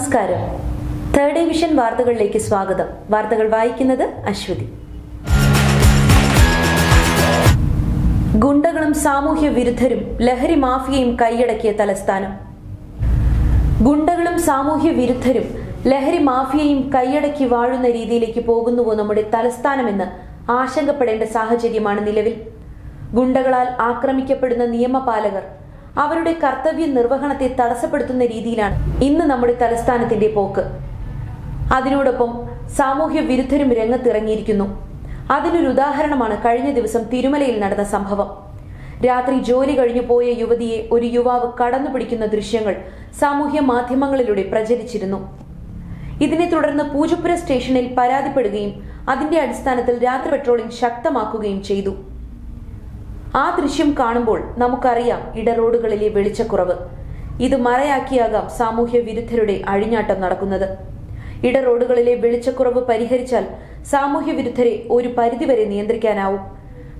നമസ്കാരം. Third division വാർത്തകളിലേക്ക് സ്വാഗതം. വാർത്തകൾ വായിക്കുന്നത് അശ്വതി. ഗുണ്ടകളും സാമൂഹ്യ വിരുദ്ധരും ലഹരി മാഫിയയും കൈയടക്കിയ തലസ്ഥാനം. ഗുണ്ടകളും സാമൂഹ്യ വിരുദ്ധരും ലഹരി മാഫിയയും കൈയടക്കി വാഴുന്ന രീതിയിലേക്ക് പോകുന്നുവോ നമ്മുടെ തലസ്ഥാനമെന്ന് ആശങ്കപ്പെടേണ്ട സാഹചര്യമാണ് നിലവിൽ. ഗുണ്ടകളാൽ ആക്രമിക്കപ്പെടുന്ന നിയമപാലകർ അവരുടെ കർത്തവ്യ നിർവഹണത്തെ തടസ്സപ്പെടുത്തുന്ന രീതിയിലാണ് ഇന്ന് നമ്മുടെ തലസ്ഥാനത്തിന്റെ പോക്ക്. അതിനോടൊപ്പം സാമൂഹ്യ വിരുദ്ധരും രംഗത്തിറങ്ങിയിരിക്കുന്നു. അതിനൊരു ഉദാഹരണമാണ് കഴിഞ്ഞ ദിവസം തിരുമലയിൽ നടന്ന സംഭവം. രാത്രി ജോലി കഴിഞ്ഞു പോയ യുവതിയെ ഒരു യുവാവ് കടന്നുപിടിക്കുന്ന ദൃശ്യങ്ങൾ സാമൂഹ്യ മാധ്യമങ്ങളിലൂടെ പ്രചരിച്ചിരുന്നു. ഇതിനെ തുടർന്ന് പൂജപ്പുര സ്റ്റേഷനിൽ പരാതിപ്പെടുകയും അതിന്റെ അടിസ്ഥാനത്തിൽ രാത്രി പെട്രോളിംഗ് ശക്തമാക്കുകയും ചെയ്തു. ആ ദൃശ്യം കാണുമ്പോൾ നമുക്കറിയാം ഇടറോഡുകളിലെ വെളിച്ചക്കുറവ്. ഇത് മറയാക്കിയാകാം സാമൂഹ്യ വിരുദ്ധരുടെ അഴിഞ്ഞാട്ടം നടക്കുന്നത്. ഇടറോഡുകളിലെ വെളിച്ചക്കുറവ് പരിഹരിച്ചാൽ സാമൂഹ്യ വിരുദ്ധരെ ഒരു പരിധിവരെ നിയന്ത്രിക്കാനാവും.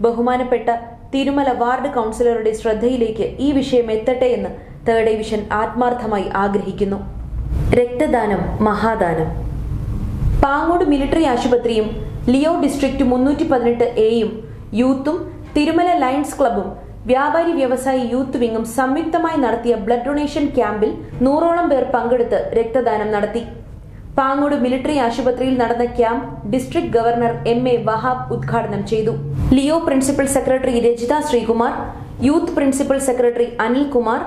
ബഹുമാനപ്പെട്ട തിരുമല വാർഡ് കൗൺസിലറുടെ ശ്രദ്ധയിലേക്ക് ഈ വിഷയം എത്തട്ടെ എന്ന് തേർഡ് ഡിവിഷൻ ആത്മാർത്ഥമായി ആഗ്രഹിക്കുന്നു. രക്തദാനം മഹാദാനം. പാങ്ങോട് മിലിറ്ററി ആശുപത്രിയും ലിയോ ഡിസ്ട്രിക്ട് മുന്നൂറ്റി പതിനെട്ട് എയും യൂത്തും തിരുമല ലയൺസ് ക്ലബും വ്യാപാരി വ്യവസായി യൂത്ത് വിങ്ങും സംയുക്തമായി നടത്തിയ ബ്ലഡ് ഡൊണേഷൻ ക്യാമ്പിൽ നൂറോളം പേർ പങ്കെടുത്ത് രക്തദാനം നടത്തി. പാങ്ങോട് മിലിറ്ററി ആശുപത്രിയിൽ നടന്ന camp district governor M A Wahab ഉദ്ഘാടനം ചെയ്തു. Leo principal secretary Rajitha Sreekumar youth principal secretary Anilkumar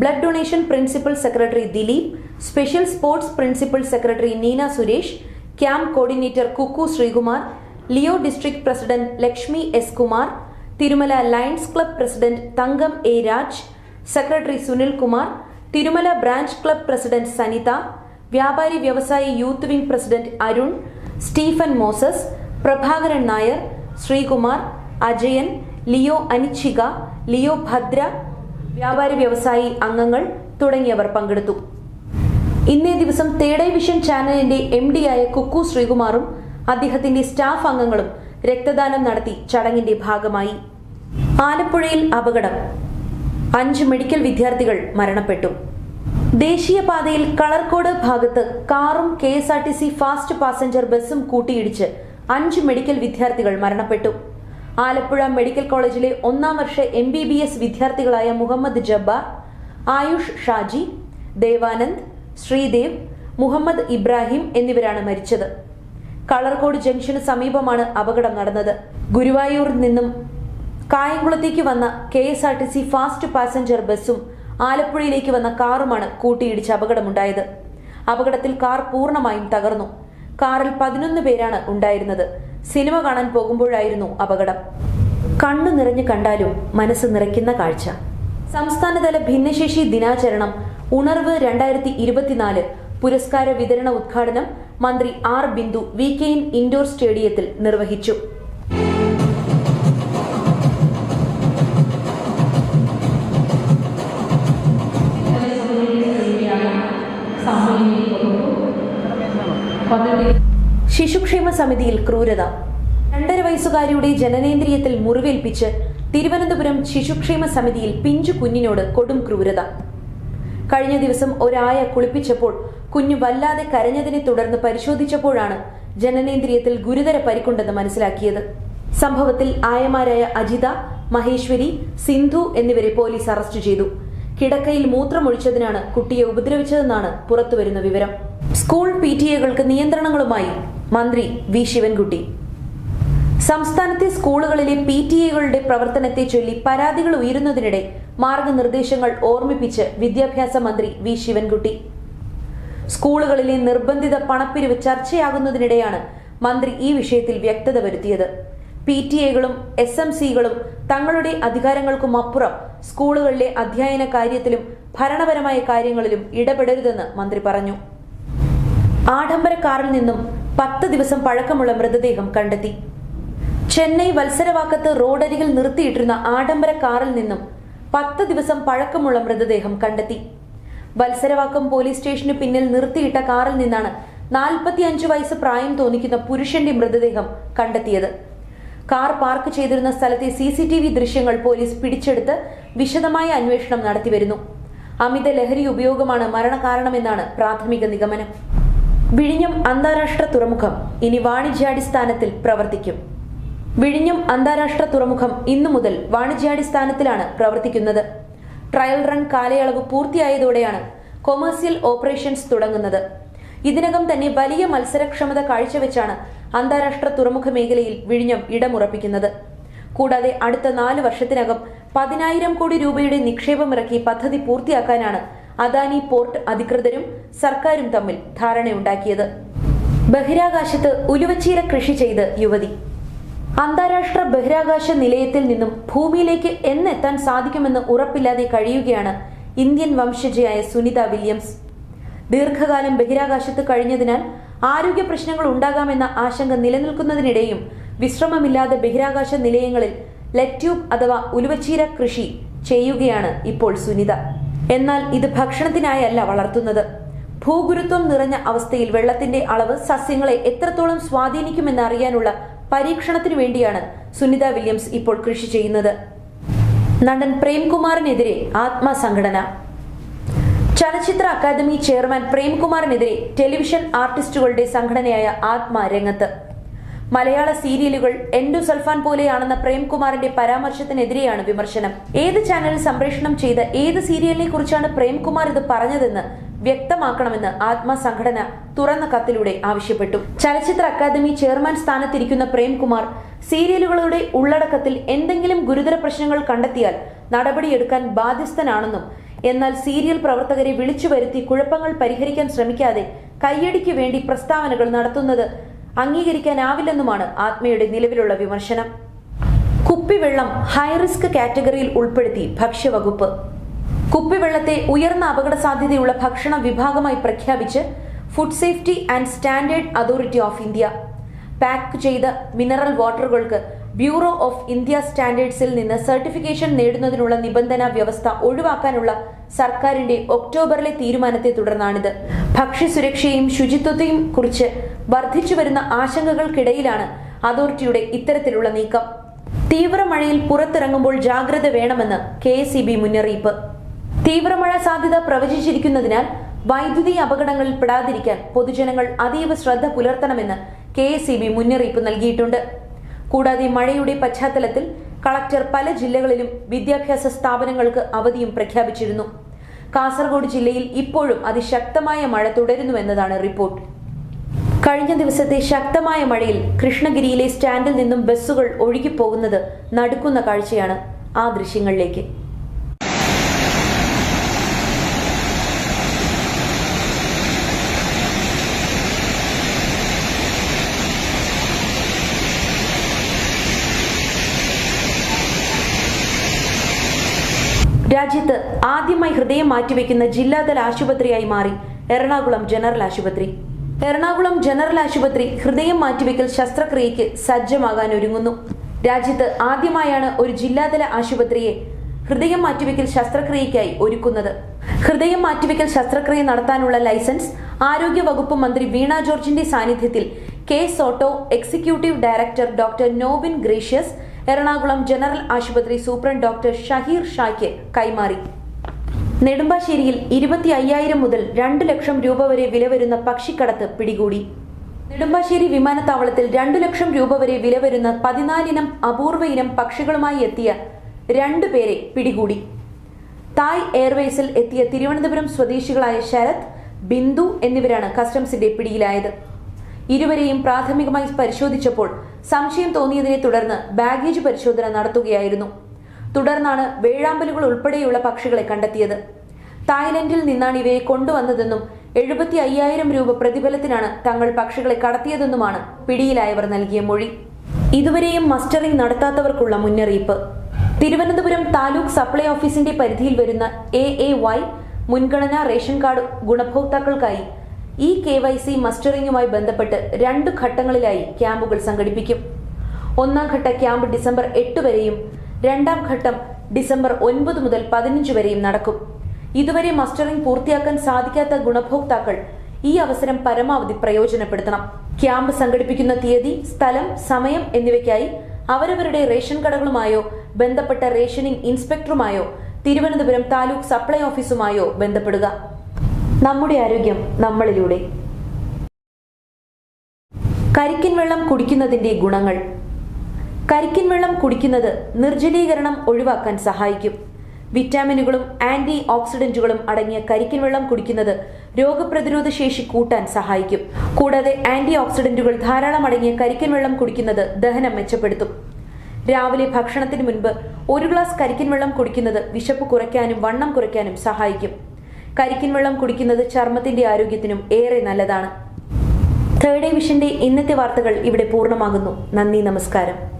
blood donation principal secretary Dileep special sports principal secretary Neena Suresh camp coordinator Kukku Sreekumar Leo district president Lakshmi S Kumar Thirumala Lions club president Thankam A Raj secretary Sunilkumar Thirumala branch club president Sanitha വ്യാപാരി വ്യവസായി youth wing president Arun Stephen Moses Prabhakaran Nair Sreekumar Ajayan Leo അനിച്ചിക Leo Bhadra വ്യാപാരി വ്യവസായി അംഗങ്ങൾ തുടങ്ങിയവർ പങ്കെടുത്തു. ഇന്നേ ദിവസം തേടൈ വിഷൻ ചാനലിന്റെ എം ആയ കുക്കു ശ്രീകുമാറും അദ്ദേഹത്തിന്റെ സ്റ്റാഫ് അംഗങ്ങളും രക്തദാനം നടത്തി ചടങ്ങിന്റെ ഭാഗമായി. ആലപ്പുഴയിൽ അപകടം. അഞ്ച് മെഡിക്കൽ വിദ്യാർത്ഥികൾ മരണപ്പെട്ടു. ദേശീയപാതയിൽ കളർക്കോട് ഭാഗത്ത് കാറും K S R T C fast passenger ബസ്സും കൂട്ടിയിടിച്ച് അഞ്ച് മെഡിക്കൽ വിദ്യാർത്ഥികൾ മരണപ്പെട്ടു. ആലപ്പുഴ മെഡിക്കൽ കോളേജിലെ ഒന്നാം വർഷ എം ബി ബി എസ് വിദ്യാർത്ഥികളായ മുഹമ്മദ് ജബ്ബാർ ആയുഷ് ഷാജി ദേവാനന്ദ് ശ്രീദേവ് മുഹമ്മദ് ഇബ്രാഹിം എന്നിവരാണ് മരിച്ചത്. കളർകോട് ജംഗ്ഷന് സമീപമാണ് അപകടം നടന്നത്. ഗുരുവായൂരിൽ നിന്നും കായംകുളത്തേക്ക് വന്ന K S R T C fast passenger ബസ്സും ആലപ്പുഴയിലേക്ക് വന്ന കാറുമാണ് കൂട്ടിയിടിച്ച് അപകടമുണ്ടായത്. അപകടത്തിൽ കാർ പൂർണമായും തകർന്നു. കാറിൽ പതിനൊന്ന് പേരാണ് ഉണ്ടായിരുന്നത്. സിനിമ കാണാൻ പോകുമ്പോഴായിരുന്നു അപകടം. കണ്ണു നിറഞ്ഞു കണ്ടാലും മനസ്സ് നിറയ്ക്കുന്ന കാഴ്ച. സംസ്ഥാനതല ഭിന്നശേഷി ദിനാചരണം ഉണർവ് രണ്ടായിരത്തി ഇരുപത്തിനാല് പുരസ്കാര വിതരണ ഉദ്ഘാടനം മന്ത്രി R Bindu V K indoor സ്റ്റേഡിയത്തിൽ നിർവഹിച്ചു. ശിശുക്ഷേമ സമിതിയിൽ ക്രൂരത. രണ്ടര വയസ്സുകാരിയുടെ ജനനേന്ദ്രിയത്തിൽ മുറിവേൽപ്പിച്ച് തിരുവനന്തപുരം ശിശുക്ഷേമ സമിതിയിൽ പിഞ്ചു കുഞ്ഞിനോട് കൊടും ക്രൂരത. കഴിഞ്ഞ ദിവസം ഒരായ കുളിപ്പിച്ചപ്പോൾ കുഞ്ഞു വല്ലാതെ കരഞ്ഞതിനെ തുടർന്ന് പരിശോധിച്ചപ്പോഴാണ് ജനനേന്ദ്രിയത്തിൽ ഗുരുതര പരിക്കുണ്ടെന്ന് മനസ്സിലാക്കിയത്. സംഭവത്തിൽ ആയമാരായ അജിത മഹേശ്വരി സിന്ധു എന്നിവരെ പോലീസ് അറസ്റ്റ് ചെയ്തു. കിടക്കയിൽ മൂത്രമൊഴിച്ചതിനാണ് കുട്ടിയെ ഉപദ്രവിച്ചതെന്നാണ് പുറത്തുവരുന്ന വിവരം. സ്കൂൾ പി ടി എകൾക്ക് നിയന്ത്രണങ്ങളുമായി മന്ത്രി വി ശിവൻകുട്ടി. സംസ്ഥാനത്തെ സ്കൂളുകളിലെ പി ടി എകളുടെ പ്രവർത്തനത്തെ ചൊല്ലി പരാതികൾ ഉയരുന്നതിനിടെ മാർഗനിർദ്ദേശങ്ങൾ ഓർമ്മിപ്പിച്ച് വിദ്യാഭ്യാസ മന്ത്രി വി ശിവൻകുട്ടി. സ്കൂളുകളിലെ നിർബന്ധിത പണപ്പിരിവ് ചർച്ചയാകുന്നതിനിടെയാണ് മന്ത്രി ഈ വിഷയത്തിൽ വ്യക്തത വരുത്തിയത്. പി ടി എകളും എസ് എം സികളും തങ്ങളുടെ അധികാരങ്ങൾക്കും അപ്പുറം സ്കൂളുകളിലെ അധ്യയന കാര്യത്തിലും ഭരണപരമായ കാര്യങ്ങളിലും ഇടപെടരുതെന്ന് മന്ത്രി പറഞ്ഞു. ആഡംബര കാറിൽ നിന്നും പത്ത് ദിവസം പഴക്കമുള്ള മൃതദേഹം കണ്ടെത്തി. ചെന്നൈ വത്സരവാക്കത്ത് റോഡരികിൽ നിർത്തിയിട്ടിരുന്ന ആഡംബര കാറിൽ നിന്നും പത്ത് ദിവസം പഴക്കമുള്ള മൃതദേഹം കണ്ടെത്തി. വത്സരവാക്കം പോലീസ് സ്റ്റേഷന് പിന്നിൽ നിർത്തിയിട്ട കാറിൽ നിന്നാണ് നാൽപ്പത്തിയഞ്ച് വയസ്സ് പ്രായം തോന്നിക്കുന്ന പുരുഷന്റെ മൃതദേഹം കണ്ടെത്തിയത്. കാർ പാർക്ക് ചെയ്തിരുന്ന സ്ഥലത്തെ സി സി ടി വി ദൃശ്യങ്ങൾ പോലീസ് പിടിച്ചെടുത്ത് വിശദമായ അന്വേഷണം നടത്തിവരുന്നു. അമിത ലഹരി ഉപയോഗമാണ് മരണകാരണമെന്നാണ് പ്രാഥമിക നിഗമനം. വിഴിഞ്ഞം അന്താരാഷ്ട്ര തുറമുഖം ഇനി വാണിജ്യാടിസ്ഥാനത്തിൽ പ്രവർത്തിക്കും. വിഴിഞ്ഞം അന്താരാഷ്ട്ര തുറമുഖം ഇന്നു മുതൽ വാണിജ്യാടിസ്ഥാനത്തിലാണ് പ്രവർത്തിക്കുന്നത്. ട്രയൽ റൺ കാലയളവ് പൂർത്തിയായതോടെയാണ് കൊമേഴ്സ്യൽ ഓപ്പറേഷൻസ് തുടങ്ങുന്നത്. ഇതിനകം തന്നെ വലിയ മത്സരക്ഷമത കാഴ്ചവെച്ചാണ് അന്താരാഷ്ട്ര തുറമുഖ മേഖലയിൽ വിഴിഞ്ഞം ഇടമുറപ്പിക്കുന്നത്. കൂടാതെ അടുത്ത നാല് വർഷത്തിനകം പതിനായിരം കോടി രൂപയുടെ നിക്ഷേപമിറക്കി പദ്ധതി പൂർത്തിയാക്കാനാണ് അദാനി പോർട്ട് അധികൃതരും സർക്കാരും തമ്മിൽ ധാരണയുണ്ടാക്കിയത്. ബഹിരാകാശത്ത് ഉലുവച്ചീര കൃഷി ചെയ്ത് യുവതി. അന്താരാഷ്ട്ര ബഹിരാകാശ നിലയത്തിൽ നിന്നും ഭൂമിയിലേക്ക് എന്നെത്താൻ സാധിക്കുമെന്ന് ഉറപ്പില്ലാതെ കഴിയുകയാണ് ഇന്ത്യൻ വംശജയായ സുനിത വില്യംസ്. ദീർഘകാലം ബഹിരാകാശത്ത് കഴിഞ്ഞതിനാൽ ആരോഗ്യ പ്രശ്നങ്ങൾ ഉണ്ടാകാമെന്ന ആശങ്ക നിലനിൽക്കുന്നതിനിടെയും വിശ്രമമില്ലാതെ ബഹിരാകാശ നിലയങ്ങളിൽ ലെറ്റ്യൂബ് അഥവാ ഉലുവച്ചീര കൃഷി ചെയ്യുകയാണ് ഇപ്പോൾ സുനിത. എന്നാൽ ഇത് ഭക്ഷണത്തിനായല്ല വളർത്തുന്നത്. ഭൂഗുരുത്വം നിറഞ്ഞ അവസ്ഥയിൽ വെള്ളത്തിന്റെ അളവ് സസ്യങ്ങളെ എത്രത്തോളം സ്വാധീനിക്കുമെന്ന് അറിയാനുള്ള പരീക്ഷണത്തിനു വേണ്ടിയാണ് സുനിത വില്യംസ് ഇപ്പോൾ കൃഷി ചെയ്യുന്നത്. നടൻ പ്രേംകുമാറിനെതിരെ ആത്മസംഘടന. ചലച്ചിത്ര അക്കാദമി ചെയർമാൻ പ്രേംകുമാറിനെതിരെ ടെലിവിഷൻ ആർട്ടിസ്റ്റുകളുടെ സംഘടനയായ ആത്മ രംഗത്ത്. മലയാള സീരിയലുകൾ എൻഡു സൽഫാൻ പോലെയാണെന്ന പ്രേംകുമാറിന്റെ പരാമർശത്തിനെതിരെയാണ് വിമർശനം. ഏത് ചാനൽ സംപ്രേഷണം ചെയ്ത ഏത് സീരിയലിനെ കുറിച്ചാണ് പ്രേംകുമാർ ഇത് പറഞ്ഞതെന്ന് വ്യക്തമാക്കണമെന്ന് ആത്മസംഘടന തുറന്ന കത്തിലൂടെ ആവശ്യപ്പെട്ടു. ചലച്ചിത്ര അക്കാദമി ചെയർമാൻ സ്ഥാനത്തിരിക്കുന്ന പ്രേംകുമാർ സീരിയലുകളുടെ ഉള്ളടക്കത്തിൽ എന്തെങ്കിലും ഗുരുതര പ്രശ്നങ്ങൾ കണ്ടെത്തിയാൽ നടപടിയെടുക്കാൻ ബാധ്യസ്ഥനാണെന്നും എന്നാൽ സീരിയൽ പ്രവർത്തകരെ വിളിച്ചു വരുത്തി കുഴപ്പങ്ങൾ പരിഹരിക്കാൻ ശ്രമിക്കാതെ കയ്യടിക്ക് വേണ്ടി പ്രസ്താവനകൾ നടത്തുന്നത് അംഗീകരിക്കാനാവില്ലെന്നുമാണ് ആത്മയുടെ നിലവിലുള്ള വിമർശനം. കുപ്പിവെള്ളം ഹൈറിസ്ക് കാറ്റഗറിയിൽ ഉൾപ്പെടുത്തി ഭക്ഷ്യവകുപ്പ്. കുപ്പിവെള്ളത്തെ ഉയർന്ന അപകട സാധ്യതയുള്ള ഭക്ഷണ വിഭാഗമായി പ്രഖ്യാപിച്ച് food safety and standard authority of India pack ചെയ്ത മിനറൽ വാട്ടറുകൾക്ക് ബ്യൂറോ ഓഫ് ഇന്ത്യ സ്റ്റാൻഡേർഡ്സിൽ നിന്ന് സർട്ടിഫിക്കേഷൻ നേടുന്നതിനുള്ള നിബന്ധന വ്യവസ്ഥ ഒഴിവാക്കാനുള്ള സർക്കാരിന്റെ ഒക്ടോബറിലെ തീരുമാനത്തെ തുടർന്നാണിത്. ഭക്ഷ്യസുരക്ഷയും ശുചിത്വത്തെയും കുറിച്ച് വർദ്ധിച്ചു വരുന്ന ആശങ്കകൾക്കിടയിലാണ് അതോറിറ്റിയുടെ ഇത്തരത്തിലുള്ള നീക്കം. തീവ്രമഴയിൽ പുറത്തിറങ്ങുമ്പോൾ ജാഗ്രത വേണമെന്ന് കെ മുന്നറിയിപ്പ്. തീവ്രമഴ സാധ്യത പ്രവചിച്ചിരിക്കുന്നതിനാൽ വൈദ്യുതി അപകടങ്ങളിൽ പെടാതിരിക്കാൻ പൊതുജനങ്ങൾ അതീവ ശ്രദ്ധ പുലർത്തണമെന്ന് കെ മുന്നറിയിപ്പ് നൽകിയിട്ടുണ്ട്. കൂടാതെ മഴയുടെ പശ്ചാത്തലത്തിൽ കളക്ടർ പല ജില്ലകളിലും വിദ്യാഭ്യാസ സ്ഥാപനങ്ങൾക്ക് അവധിയും പ്രഖ്യാപിച്ചിരുന്നു. കാസർഗോഡ് ജില്ലയിൽ ഇപ്പോഴും അതിശക്തമായ മഴ തുടരുന്നുവെന്നതാണ് റിപ്പോർട്ട്. കഴിഞ്ഞ ദിവസത്തെ ശക്തമായ മഴയിൽ കൃഷ്ണഗിരിയിലെ സ്റ്റാൻഡിൽ നിന്നും ബസ്സുകൾ ഒഴുകിപ്പോകുന്നത് നടുക്കുന്ന കാഴ്ചയാണ് ആ ദൃശ്യങ്ങളിലേക്ക്. രാജ്യത്ത് ആദ്യമായി ഹൃദയം മാറ്റിവെക്കുന്ന ജില്ലാതല ആശുപത്രിയായി മാറി. എറണാകുളം ജനറൽ ആശുപത്രി. എറണാകുളം ജനറൽ ആശുപത്രി ഹൃദയം മാറ്റിവെക്കൽ ശസ്ത്രക്രിയയ്ക്ക് സജ്ജമാകാൻ ഒരുങ്ങുന്നു. രാജ്യത്ത് ആദ്യമായാണ് ഒരു ജില്ലാതല ആശുപത്രിയെ ഹൃദയം മാറ്റിവെക്കൽ ശസ്ത്രക്രിയയ്ക്കായി ഒരുക്കുന്നത്. ഹൃദയം മാറ്റിവെക്കൽ ശസ്ത്രക്രിയ നടത്താനുള്ള ലൈസൻസ് ആരോഗ്യ വകുപ്പ് മന്ത്രി വീണ ജോർജിന്റെ സാന്നിധ്യത്തിൽ K SOTTO executive director doctor Nobin Gracious Ernakulam general ആശുപത്രി സൂപ്രണ്ട് ഡോക്ടർ ഷഹീർ ഷായ്ക്ക് കൈമാറി. നെടുമ്പാശ്ശേരിയിൽ ഇരുപത്തി അയ്യായിരം മുതൽ രണ്ട് ലക്ഷം രൂപ വരെ വില വരുന്ന പക്ഷിക്കടത്ത് പിടികൂടി. നെടുമ്പാശ്ശേരി വിമാനത്താവളത്തിൽ രണ്ടു ലക്ഷം രൂപ വരെ വില വരുന്ന പതിനാലിനം അപൂർവ ഇനം പക്ഷികളുമായി എത്തിയ രണ്ടു പേരെ പിടികൂടി. തായ് എയർവേസിൽ എത്തിയ തിരുവനന്തപുരം സ്വദേശികളായ ശരത് ബിന്ദു എന്നിവരാണ് കസ്റ്റംസിന്റെ പിടിയിലായത്. ഇരുവരെയും പ്രാഥമികമായി പരിശോധിച്ചപ്പോൾ സംശയം തോന്നിയതിനെ തുടർന്ന് ബാഗേജ് പരിശോധന നടത്തുകയായിരുന്നു. തുടർന്നാണ് വേഴാമ്പലുകൾ ഉൾപ്പെടെയുള്ള പക്ഷികളെ കണ്ടെത്തിയത്. തായ്ലൻഡിൽ നിന്നാണ് ഇവയെ കൊണ്ടുവന്നതെന്നും എഴുപത്തി അയ്യായിരം രൂപ പ്രതിഫലത്തിനാണ് തങ്ങൾ പക്ഷികളെ കടത്തിയതെന്നുമാണ് പിടിയിലായവർ നൽകിയ മൊഴി. ഇതുവരെയും മസ്റ്ററിംഗ് നടത്താത്തവർക്കുള്ള മുന്നറിയിപ്പ്. തിരുവനന്തപുരം താലൂക്ക് സപ്ലൈ ഓഫീസിന്റെ പരിധിയിൽ വരുന്ന എ എ വൈ മുൻഗണനാ റേഷൻ കാർഡ് ഗുണഭോക്താക്കൾക്കായി ഇ കെ വൈ സി മസ്റ്ററിംഗുമായി ബന്ധപ്പെട്ട് രണ്ടു ഘട്ടങ്ങളിലായി ക്യാമ്പുകൾ സംഘടിപ്പിക്കും. ഒന്നാം ഘട്ട ക്യാമ്പ് ഡിസംബർ എട്ട് വരെയും രണ്ടാം ഘട്ടം ഡിസംബർ ഒൻപത് മുതൽ പതിനഞ്ച് വരെയും നടക്കും. ഇതുവരെ മസ്റ്ററിംഗ് പൂർത്തിയാക്കാൻ സാധിക്കാത്ത ഗുണഭോക്താക്കൾ ഈ അവസരം പരമാവധി പ്രയോജനപ്പെടുത്തണം. ക്യാമ്പ് സംഘടിപ്പിക്കുന്ന തീയതി സ്ഥലം സമയം എന്നിവയ്ക്കായി അവരവരുടെ റേഷൻ കടകളുമായോ ബന്ധപ്പെട്ട റേഷനിംഗ് ഇൻസ്പെക്ടറുമായോ തിരുവനന്തപുരം താലൂക്ക് സപ്ലൈ ഓഫീസുമായോ ബന്ധപ്പെടുക. നമ്മുടെ ആരോഗ്യം നമ്മളിലൂടെ. കരിക്കിൻ വെള്ളം കുടിക്കുന്നതിന്റെ ഗുണങ്ങൾ. കരിക്കിൻ വെള്ളം കുടിക്കുന്നത് നിർജലീകരണം ഒഴിവാക്കാൻ സഹായിക്കും. വിറ്റാമിനുകളും ആന്റി ഓക്സിഡന്റുകളും അടങ്ങിയ കരിക്കിൻ വെള്ളം കുടിക്കുന്നത് രോഗപ്രതിരോധ ശേഷി കൂട്ടാൻ സഹായിക്കും. കൂടാതെ ആന്റി ഓക്സിഡന്റുകൾ ധാരാളം അടങ്ങിയ കരിക്കിൻ വെള്ളം കുടിക്കുന്നത് ദഹനം മെച്ചപ്പെടുത്തും. രാവിലെ ഭക്ഷണത്തിന് മുൻപ് ഒരു ഗ്ലാസ് കരിക്കിൻ വെള്ളം കുടിക്കുന്നത് വിശപ്പ് കുറയ്ക്കാനും വണ്ണം കുറയ്ക്കാനും സഹായിക്കും. കരിക്കിൻ വെള്ളം കുടിക്കുന്നത് ചർമ്മത്തിന്റെ ആരോഗ്യത്തിനും ഏറെ നല്ലതാണ്. തേർഡ് വിഷന്റെ ഇന്നത്തെ വാർത്തകൾ ഇവിടെ പൂർണമാകുന്നു. നന്ദി നമസ്കാരം.